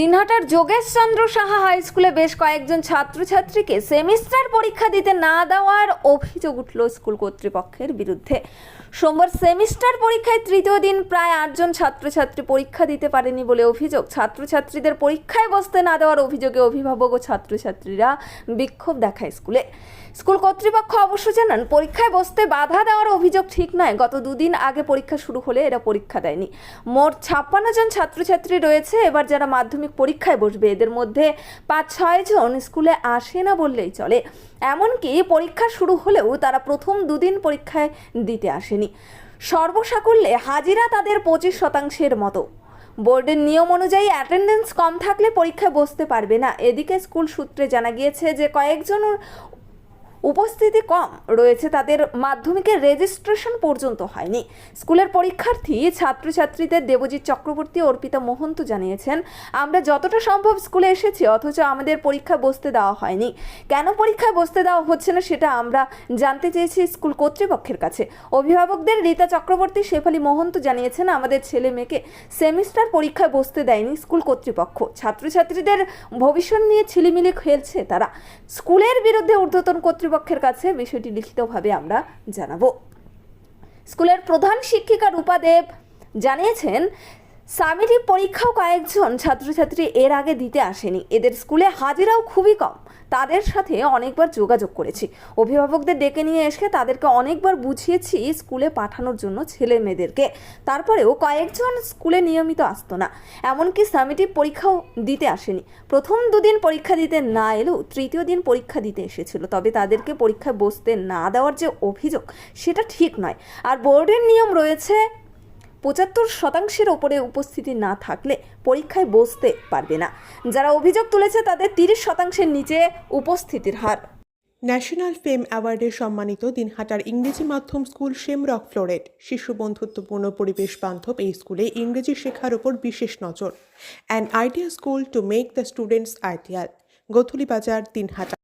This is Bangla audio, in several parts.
দিনহাটার যোগেশচন্দ্র সাহা হাই স্কুলে বেশ কয়েকজন ছাত্রছাত্রীকে সেমিস্টার পরীক্ষা দিতে না দেওয়ার অভিযোগ উঠল স্কুল কর্তৃপক্ষের বিরুদ্ধে। সোমবার সেমিস্টার পরীক্ষায় তৃতীয় দিন প্রায় আটজন ছাত্রছাত্রী পরীক্ষা দিতে পারেনি বলে অভিযোগ। ছাত্রছাত্রীদের পরীক্ষায় বসতে না দেওয়ার অভিযোগে অভিভাবক ও ছাত্রছাত্রীরা বিক্ষোভ দেখায় স্কুলে। স্কুল কর্তৃপক্ষ অবশ্য জানান, পরীক্ষায় বসতে বাধা দেওয়ার অভিযোগ ঠিক নয়। গত দুদিন আগে পরীক্ষা শুরু হলে এরা পরীক্ষা দেয়নি। মোট ছাপ্পান্ন জন ছাত্রছাত্রী রয়েছে। এবার যারা মাধ্যমিক পরীক্ষায় বসবে, এদের মধ্যে পাঁচ ছয় জন স্কুলে আসে না বললেই চলে। এমনকি পরীক্ষা শুরু হলেও তারা প্রথম দুদিন পরীক্ষায় দিতে আসেনি। সর্বসাকুল্যে হাজিরা তাদের পঁচিশ শতাংশের মতো। বোর্ডের নিয়ম অনুযায়ী অ্যাটেন্ডেন্স কম থাকলে পরীক্ষায় বসতে পারবে না। এদিকে স্কুল সূত্রে জানা গিয়েছে যে কয়েকজন উপস্থিতি কম। রয়েছে তাদের মাধ্যমিকের রেজিস্ট্রেশন পর্যন্ত হয়নি। স্কুলের পরীক্ষার্থী, ছাত্রছাত্রীদের দেবজিৎ চক্রবর্তী অর্পিতা মোহন্ত জানিয়েছেন, আমরা যতটা সম্ভব স্কুলে এসেছি, অথচ আমাদের পরীক্ষা বসতে দেওয়া হয়নি। কেন পরীক্ষায় বসতে দেওয়া হচ্ছে না সেটা আমরা জানতে চেয়েছি স্কুল কর্তৃপক্ষের কাছে। অভিভাবকদের রীতা চক্রবর্তী, শেফালি মোহন্ত জানিয়েছেন, আমাদের ছেলে মেয়েকে সেমিস্টার পরীক্ষায় বসতে দেয়নি স্কুল কর্তৃপক্ষ। ছাত্রছাত্রীদের ভবিষ্যৎ নিয়ে ছিলিমিলি খেলছে তারা। স্কুলের বিরুদ্ধে ঊর্ধ্বতন কর্তৃপক্ষের কাছে বিষয়টি লিখিতভাবে আমরা জানাব। স্কুলের প্রধান শিক্ষিকা রূপা দেব জানিয়েছেন সামিটি পরীক্ষাও কয়েকজন ছাত্রছাত্রী এর আগে দিতে আসেনি। এদের স্কুলে হাজিরাও খুবই কম। তাদের সাথে অনেকবার যোগাযোগ করেছি। অভিভাবকদের ডেকে নিয়ে এসে তাদেরকে অনেকবার বুঝিয়েছি স্কুলে পাঠানোর জন্য ছেলে মেয়েদেরকে। তারপরেও কয়েকজন স্কুলে নিয়মিত আসতো না। এমনকি সামিটি পরীক্ষাও দিতে আসেনি। প্রথম দুদিন পরীক্ষা দিতে না এলেও তৃতীয় দিন পরীক্ষা দিতে এসেছিল। তবে তাদেরকে পরীক্ষায় বসতে না দেওয়ার যে অভিযোগ, সেটা ঠিক নয়। আর বোর্ডের নিয়ম রয়েছে পঁচাত্তর শতাংশের ওপরে উপস্থিতি না থাকলে পরীক্ষায় বসতে পারবে না। যারা অভিযোগ তুলেছে, তাদের তিরিশ শতাংশের নিচে উপস্থিতির হার। ন্যাশনাল ফেম অ্যাওয়ার্ডে সম্মানিত দিনহাটার ইংরেজি মাধ্যম স্কুল শেমরক ফ্লোরেট শিশু বন্ধুত্বপূর্ণ পরিবেশ বান্ধব এই স্কুলে ইংরেজি শেখার ওপর বিশেষ নজর। An idea school to make the students ideal Godhuli Bazar, Dinhata.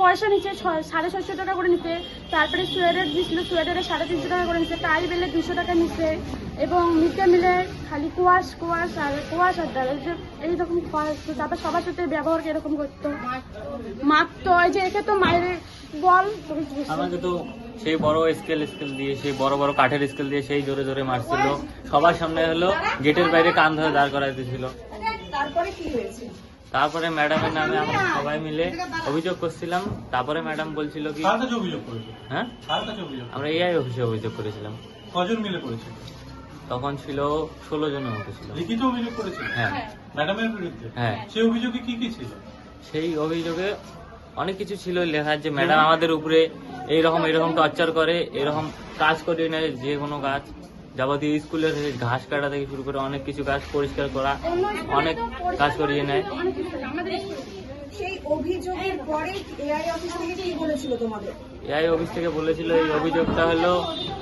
পয়সা নিচ্ছে সাড়ে ছশো টাকা করে নিতে তারপরে সোয়েটার দিয়েছিল সোয়েটারে সাড়ে তিনশো টাকা করে নিচ্ছে টাই বেলে দুশো টাকা নিচ্ছে এবং মিড ডে মিলে খালি কুয়াশ কুয়াশ আর কুয়াশ আর ডাল এই যে এইরকম কুয়াশ তারপর সবার সাথে ব্যবহার এরকম করতো। মারতো এই যে একে তো মায়ের বল কি? আমাকে তো সেই বড় স্কেল স্কেল দিয়ে সেই বড় বড় কাঠের স্কেল দিয়ে সেই জোরে জোরে মারছিল। সবার সামনে হলো গেটের বাইরে কান ধরে দাঁড় করাই দিয়েছিল তারপরে ম্যাডামের নামে আমরা সবাই মিলে অভিযোগ করছিলাম। তারপরে ম্যাডাম বলছিল কি কার হ্যাঁ? কার আমরা এআই অফিসে অভিযোগ করেছিলাম। কজন মিলে করেছে? তখন ছিল ষোলো জনের মতো ছিল। লিখিত অভিযোগ করেছে? হ্যাঁ। ম্যাডামের বিরুদ্ধে? হ্যাঁ। সেই অভিযোগে কি কি ছিল? সেই অভিযোগে অনেক কিছু ছিল লেখা যে ম্যাডাম আমাদের উপরে এইরকম এরকম টর্চার করে এরকম কাজ করিয়ে নেয় যে কোনো কাজ। যাবতীয় স্কুলের ঘাস কাটা থেকে শুরু করে অনেক কিছু কাজ পরিষ্কার করা অনেক কাজ করিয়ে নেয়। সেই অভিযোগের পরে এআই অফিস থেকে কি বলেছিল তোমাদের? এআই অফিস থেকে বলেছিল এই অভিযোগটা হলো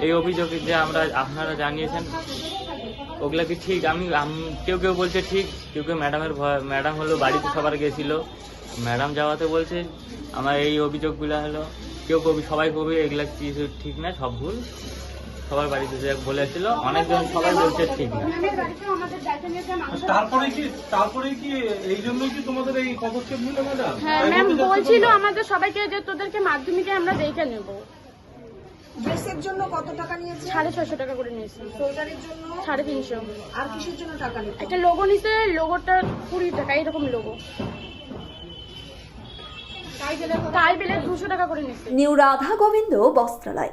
এই অভিযোগ যে আমরা আপনারা জানিয়েছেন ওগুলা কি ঠিক? আমি কেউ কেউ বলছে ঠিক কেউ কেউ ম্যাডামের ভয় ম্যাডাম হলো বাড়িতে সবার গেছিল। ম্যাডাম যাওয়াতে বলছে আমার এই অভিযোগগুলো হলো কেউ কবি সবাই কবি এগুলা কিছু ঠিক না সব ভুল? সবার বাড়িতে যে বলেছিল অনেকজন সবাই বলছে ঠিক না। তারপরে কি তারপরে কি এই জন্যই কি তোমাদের এই পদক্ষেপ নিল ম্যাডাম হ্যাঁ ম্যাম বলছিল আমাদের সবাইকে যে তোদেরকে মাধ্যমিকে আমরা দেখে নেব। ড্রেসের জন্য কত টাকা নিয়েছে? সাড়ে ছশো টাকা করে নিয়েছি। সোয়েটারের জন্য? সাড়ে তিনশো। আর কিসের জন্য টাকা একটা লোগো নিতে লোগোটা কুড়ি টাকা এরকম লোগো বেলে দুশো টাকা করে নিউ রাধা গোবিন্দ বস্ত্রালয়।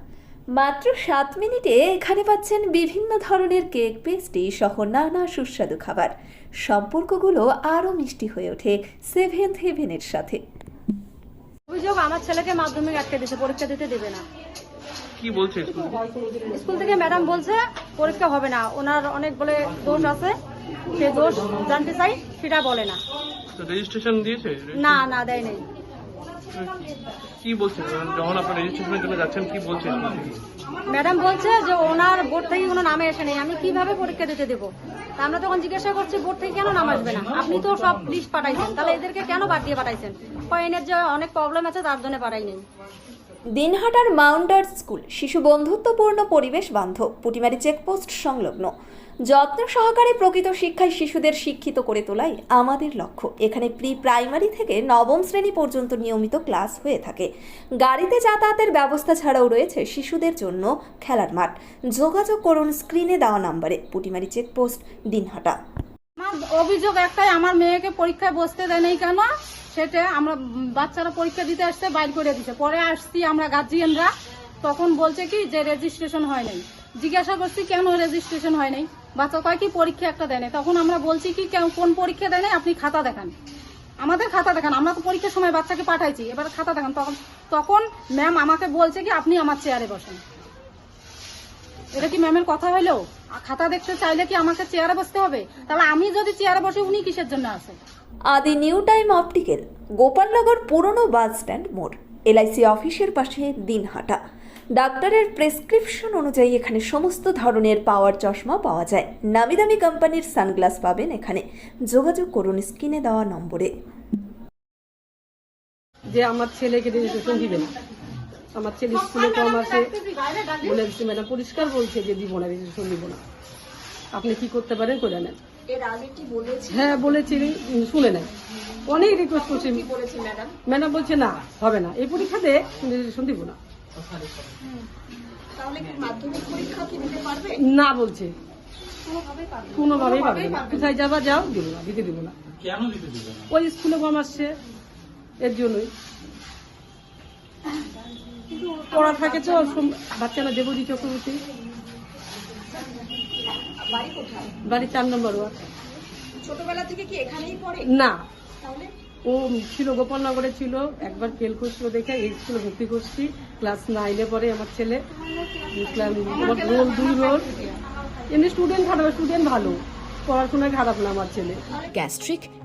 মাত্র সাত মিনিটে এখানে পাচ্ছেন বিভিন্ন ধরনের কেক পেস্ট্রি সহ নানা সুস্বাদু খাবার। সম্পর্কগুলো আরও মিষ্টি হয়ে ওঠে সেভেন্থ হেভেনের সাথে। অভিযোগ আমার ছেলেকে মাধ্যমিক আটকে দিয়েছে পরীক্ষা দিতে দেবে না। কি বলছে স্কুল? স্কুল থেকে ম্যাডাম বলছে পরীক্ষা হবে না ওনার অনেক বলে দোষ আছে। সে দোষ জানতে চাই সেটা বলে না। রেজিস্ট্রেশন দিয়েছে? না না দেয় নাই কি বলছে যখন আপনার রেজিস্ট্রেশনের জন্য যাচ্ছেন কি বলছে স্কুল থেকে? ম্যাডাম বলছে যে ওনার বোর্ড থেকে কোনো নামে আসে নেই। আমি কীভাবে পরীক্ষা দিতে দেবো? তা আমরা তখন জিজ্ঞাসা করছি বোর্ড থেকে কেন নাম আসবে না? আপনি তো সব লিস্ট পাঠাইছেন। তাহলে এদেরকে কেন বাদ দিয়ে পাঠাইছেন? কয়েনের যে অনেক প্রবলেম আছে তার জন্য পাঠাই নেই। দিনহাটার মাউন্টার স্কুল শিশু বন্ধুত্বপূর্ণ পরিবেশ বান্ধব পুটিমারি চেকপোস্ট সংলগ্ন। যত্ন সহকারে প্রকৃত শিক্ষায় শিশুদের শিক্ষিত করে তোলাই আমাদের লক্ষ্য। এখানে প্রি প্রাইমারি থেকে নবম শ্রেণি পর্যন্ত নিয়মিত ক্লাস হয়ে থাকে। গাড়িতে যাতায়াতের ব্যবস্থা ছাড়াও রয়েছে শিশুদের জন্য খেলার মাঠ। যোগাযোগ করুন স্ক্রিনে দেওয়া নাম্বারে। পুটিমারি চেকপোস্ট, দিনহাটা। অভিযোগ একটাই, আমার মেয়েকে পরীক্ষায় বসতে দেয় নাই কেন? সেটা আমরা বাচ্চারা পরীক্ষা দিতে আসতে বাইর করে দিচ্ছে পরে আসছি আমরা গার্জিয়ানরা তখন বলছে কি যে রেজিস্ট্রেশন হয় নাই। জিজ্ঞাসা করছি কেন রেজিস্ট্রেশন হয় নাই? বাচ্চা কয় কি পরীক্ষা একটা দেয় তখন আমরা বলছি কি কেন- পরীক্ষা দেয় আপনি খাতা দেখান। আমাদের খাতা দেখান, আমরা তো পরীক্ষার সময় বাচ্চাকে পাঠাইছি, এবার খাতা দেখান, তখন তখন ম্যাম আমাকে বলছে কি, আপনি আমার চেয়ারে বসেন। এটা কি ম্যামের কথা হলো খাতা দেখতে চাইলে কি আমাকে চেয়ারে বসতে হবে? তাহলে আমি যদি চেয়ারে বসে, উনি কিসের জন্য আছে? আদি নিউ টাইম অপটিক্যাল, গোপালনগর পুরনো বাস স্ট্যান্ড মোড়, এলআইসি অফিসের পাশে দিনহাটা। ডাক্তারের প্রেসক্রিপশন অনুযায়ী এখানে সমস্ত ধরনের পাওয়ার চশমা পাওয়া যায়। নামি দামি কোম্পানির সানগ্লাস পাবেন এখানে। যোগাযোগ করুন স্ক্রিনে দেওয়া নম্বরে। যে আমার ছেলেকে রেজিস্ট্রেশন দিবে না। আমার ছেলে স্কুলে কম আছে। বলে দিচ্ছে ম্যাডাম পরিষ্কার বলছে যে দিব না রেজিস্ট্রেশন দিব না। আপনি কি করতে পারেন করে নেন। হ্যাঁ বলেছি শুনে নেন। অনেক রিকোয়েস্ট করছি। ম্যাডাম? বলছে না হবে না। এই পরীক্ষাতে রেজিস্ট্রেশন দিব না। না বলছে। কোনোভাবেই না। কোথায় যাবা যাও দিব না দিতে দিব না। ওই স্কুলে কম আসছে এর জন্যই। পড়া থাকে তো বাচ্চারা দেবদী চক্রবর্তী। বাড়ি চার নম্বর ওয়ার্ড। ছোটবেলা থেকে কি এখানেই পড়ে? না। তাহলে? ও ছিল গোপালনগরে ছিল একবার ফেল করছিল দেখে, এই স্কুলে ভর্তি করছি ক্লাস নাইনে পরে আমার ছেলে। রোল দুই রোল এমনি স্টুডেন্ট খারাপ স্টুডেন্ট ভালো, পড়াশোনায় খারাপ না আমার ছেলে। Gastric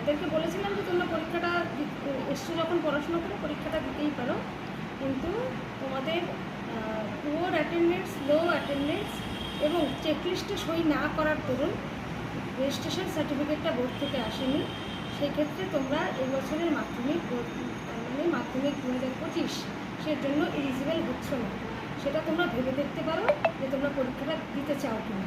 ওদেরকে বলেছিলাম যে তোমরা পরীক্ষাটা এসছো যখন পড়াশোনা করে, পরীক্ষাটা দিতেই পারো। কিন্তু তোমাদের পুয়ার অ্যাটেন্ডেন্স লো অ্যাটেন্ডেন্স এবং চেকলিস্টে সই না করার দরুন রেজিস্ট্রেশন সার্টিফিকেটটা বোর্ড থেকে আসেনি। সেই ক্ষেত্রে তোমরা এই বছরের মাধ্যমিক মানে মাধ্যমিক দু হাজার পঁচিশ সের জন্য এলিজিবল হচ্ছ না। সেটা তোমরা ভেবে দেখতে পারো যে তোমরা পরীক্ষাটা দিতে চাও কিনা।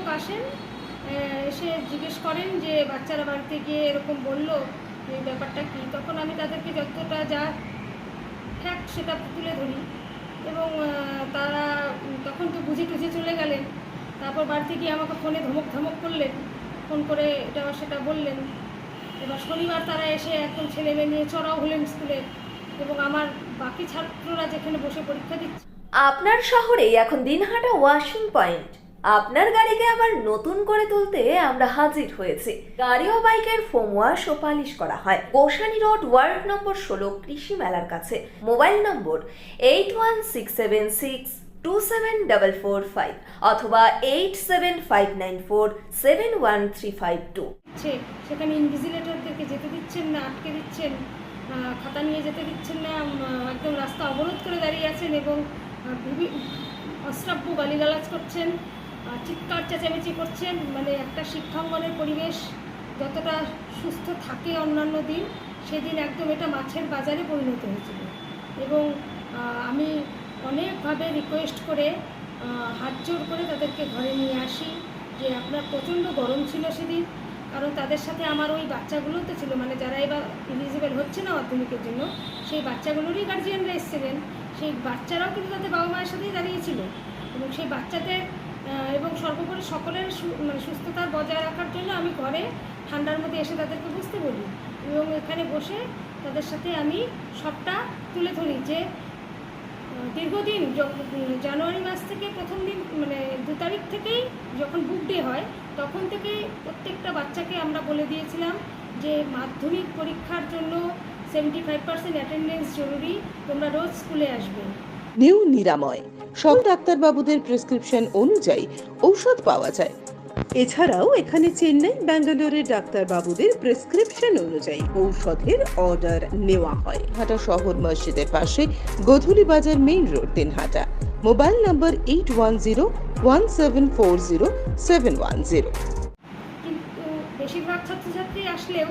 আসেন এসে জিজ্ঞেস করেন যে বাচ্চারা বাড়িতে গিয়ে এরকম বলল, যে ব্যাপারটা কী? তখন আমি তাদেরকে যতটা যা ফ্যাক্ট সেটা তুলে ধরি এবং তারা তখন তো বুঝে টুঝে চলে গেলেন। তারপর বাড়িতে গিয়ে আমাকে ফোনে ধমক ধমক করলেন, ফোন করে এটা সেটা বললেন। এবার শনিবার তারা এসে একদম ছেলে মেয়ে নিয়ে চড়াও হলেন স্কুলে এবং আমার বাকি ছাত্ররা যেখানে বসে পরীক্ষা দিচ্ছে। আপনার শহরে এখন দিনহাটা ওয়াশিং পয়েন্ট। আপনার গাড়িকে আবার নতুন করে তুলতে আমরা হাজির হয়েছি। গাড়ি ও বাইকের ফোম ওয়াশ ও পালিশ করা হয়। গোসানি রোড, ওয়ার্ড নম্বর ষোলো, কৃষি মেলার কাছে। Mobile number eight one six seven six two seven double four five অথবা eight seven five nine four seven one three five two. সেখানে ইনভিজিলেটরদেরকে যেতে দিচ্ছেন না, আটকে দিচ্ছেন খাতা নিয়ে যেতে দিচ্ছেন না একদম রাস্তা অবরোধ করে দাঁড়িয়ে আছেন এবং বিভি- অশ্রাব্য গালিগালাজ করছেন। চিৎকার চেঁচামেচি করছেন মানে একটা শিক্ষাঙ্গনের পরিবেশ যতটা সুস্থ থাকে অন্যান্য দিন, সেদিন একদম এটা মাছের বাজারে পরিণত হয়েছিল। এবং আমি অনেকভাবে রিকোয়েস্ট করে হাত জোর করে তাদেরকে ঘরে নিয়ে আসি যে আপনার প্রচণ্ড গরম ছিল সেদিন, কারণ তাদের সাথে আমার ওই বাচ্চাগুলো তো ছিল মানে যারা এবার ইলিজিবল হচ্ছে না মাধ্যমিকের জন্য, সেই বাচ্চাগুলোরই গার্জিয়ানরা এসেছিলেন। সেই বাচ্চারাও কিন্তু তাদের বাবা মায়ের সাথেই দাঁড়িয়েছিল। এবং সেই বাচ্চাদের এবং সর্বোপরি সকলের মানে সুস্থতা বজায় রাখার জন্য আমি ঘরে ঠান্ডার মধ্যে এসে তাদেরকে বুঝতে বলি এবং এখানে বসে তাদের সাথে আমি সবটা তুলে ধরি যে দীর্ঘদিন জানুয়ারি মাস থেকে প্রথম দিন মানে দু তারিখ থেকেই যখন বুক ডে হয়, তখন থেকেই প্রত্যেকটা বাচ্চাকে আমরা বলে দিয়েছিলাম যে, মাধ্যমিক পরীক্ষার জন্য সেভেন্টি ফাইভ পার্সেন্ট অ্যাটেন্ডেন্স জরুরি, তোমরা রোজ স্কুলে আসবে। নিউ নিরাময়। সব ডাক্তারবাবুদের প্রেসক্রিপশন অনুযায়ী ঔষধ পাওয়া যায়। এছাড়াও এখানে চেন্নাই ব্যাঙ্গালোরের ডাক্তারবাবুদের প্রেসক্রিপশন অনুযায়ী ঔষধের অর্ডার নেওয়া হয়। হাটা শহর মসজিদের পাশে Godhuli Bazar main road, Dinhata. Mobile number eight one zero, one seven four zero, seven one zero. বেশিরভাগ ছাত্রছাত্রী আসলেও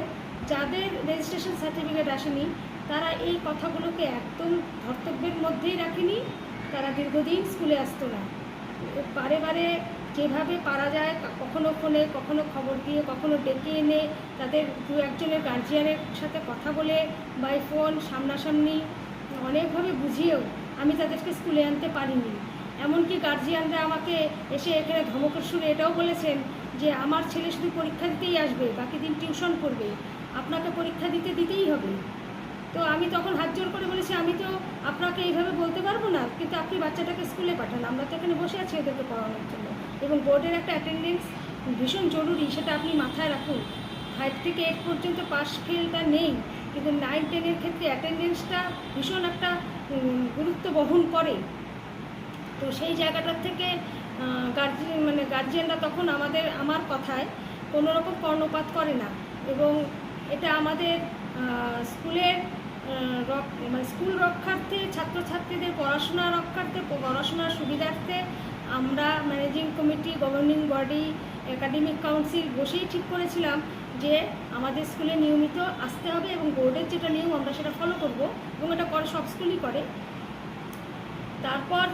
যাদের রেজিস্ট্রেশন সার্টিফিকেট আসেনি তারা এই কথাগুলোকে একদম ধর্তব্যের মধ্যেই রাখেনি। তারা দীর্ঘদিন স্কুলে আসতো না। বারে বারে যেভাবে পারা যায় কখনো ফোনে, কখনো খবর দিয়ে, কখনো ডেকে এনে তাদের দু একজনের গার্জিয়ানের সাথে কথা বলে বাই ফোন সামনাসামনি, অনেকভাবে বুঝিয়েও আমি তাদেরকে স্কুলে আনতে পারিনি। এমনকি গার্জিয়ানরা আমাকে এসে এখানে ধমকের সুরে এটাও বলেছেন যে, আমার ছেলে শুধু পরীক্ষা দিতেই আসবে, বাকি দিন টিউশন করবে। আপনাকে পরীক্ষা দিতে দিতেই হবে। তো আমি তখন হাত জোর করে বলেছি, আমি তো আপনাকে এইভাবে বলতে পারব না, কিন্তু আপনি বাচ্চাটাকে স্কুলে পাঠান, আমরা তো এখানে বসে আছি ওদেরকে পড়ানোর জন্য। এবং বোর্ডের একটা অ্যাটেন্ডেন্স ভীষণ জরুরি, সেটা আপনি মাথায় রাখুন। ফাইভ থেকে এইট পর্যন্ত পাস ফেলটা নেই, কিন্তু নাইন টেনের ক্ষেত্রে অ্যাটেন্ডেন্সটা ভীষণ একটা গুরুত্ব বহন করে। তো সেই জায়গাটার থেকে গার্জিয়ান মানে গার্জিয়ানরা তখন আমাদের, আমার কথায় কোনো রকম কর্ণপাত করে না। এবং এটা আমাদের স্কুলের মানে স্কুল রক্ষার্থে, ছাত্রছাত্রীদের পড়াশোনা রক্ষার্থে পড়াশোনার সুবিধার্থে আমরা managing committee, governing body, academic council বসেই ঠিক করেছিলাম যে আমাদের স্কুলে নিয়মিত আসতে হবে এবং বোর্ডের যেটা নিয়ম আমরা সেটা ফলো করব এবং এটা করে, সব স্কুলই করে। তারপর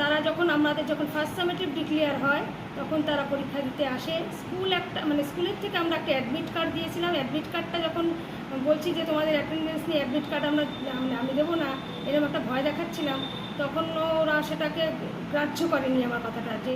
তারা যখন আমাদের যখন ফার্স্ট সামেটিভ ডিক্লেয়ার হয়, তখন তারা পরীক্ষা দিতে আসে। স্কুল একটা মানে স্কুলের থেকে আমরা একটা অ্যাডমিট কার্ড দিয়েছিলাম। অ্যাডমিট কার্ডটা যখন বলছি যে তোমাদের অ্যাটেন্ডেন্স নিয়ে অ্যাডমিট কার্ড আমরা আমি- আমি দেবো না, এরকম একটা ভয় দেখাচ্ছিলাম। তখন ওরা সেটাকে গ্রাহ্য করেনি আমার কথাটা, যে